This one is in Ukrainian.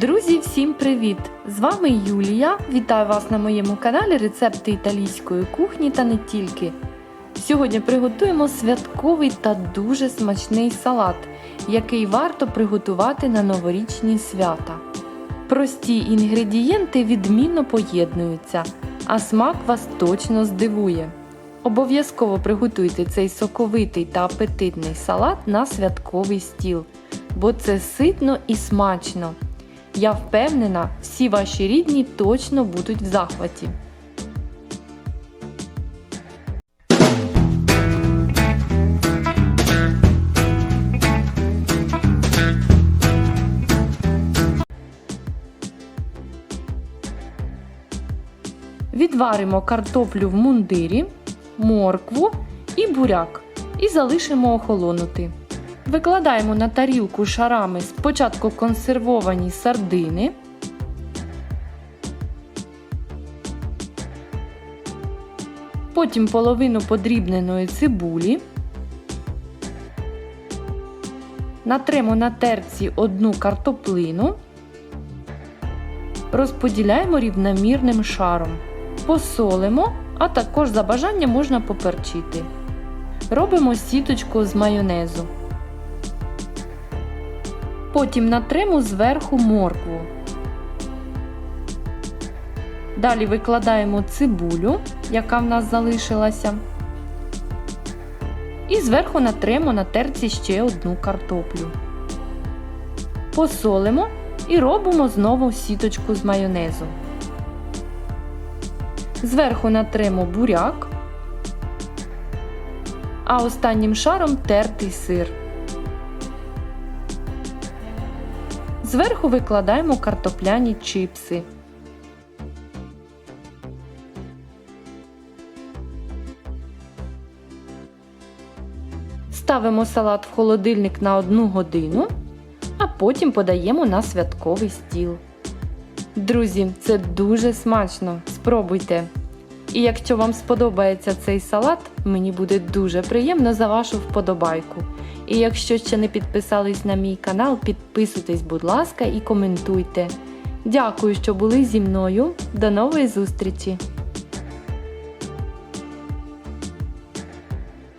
Друзі, всім привіт! З вами Юлія. Вітаю вас на моєму каналі Рецепти італійської кухні та не тільки. Сьогодні приготуємо святковий та дуже смачний салат, який варто приготувати на новорічні свята. Прості інгредієнти відмінно поєднуються, а смак вас точно здивує. Обов'язково приготуйте цей соковитий та апетитний салат на святковий стіл, бо це ситно і смачно. Я впевнена, всі ваші рідні точно будуть в захваті. Відваримо картоплю в мундирі, моркву і буряк і залишимо охолонути. Викладаємо на тарілку шарами спочатку консервовані сардини. Потім половину подрібненої цибулі. Натремо на терці одну картоплину. Розподіляємо рівномірним шаром. Посолимо, а також за бажанням можна поперчити. Робимо сіточку з майонезу. Потім натремо зверху моркву. Далі викладаємо цибулю, яка в нас залишилася. І зверху натремо на терці ще одну картоплю. Посолимо і робимо знову сіточку з майонезу. Зверху натремо буряк, а останнім шаром тертий сир. Зверху викладаємо картопляні чипси. Ставимо салат в холодильник на 1 годину, а потім подаємо на святковий стіл. Друзі, це дуже смачно. Спробуйте! І якщо вам сподобається цей салат, мені буде дуже приємно за вашу вподобайку. І якщо ще не підписались на мій канал, підписуйтесь, будь ласка, і коментуйте. Дякую, що були зі мною. До нової зустрічі!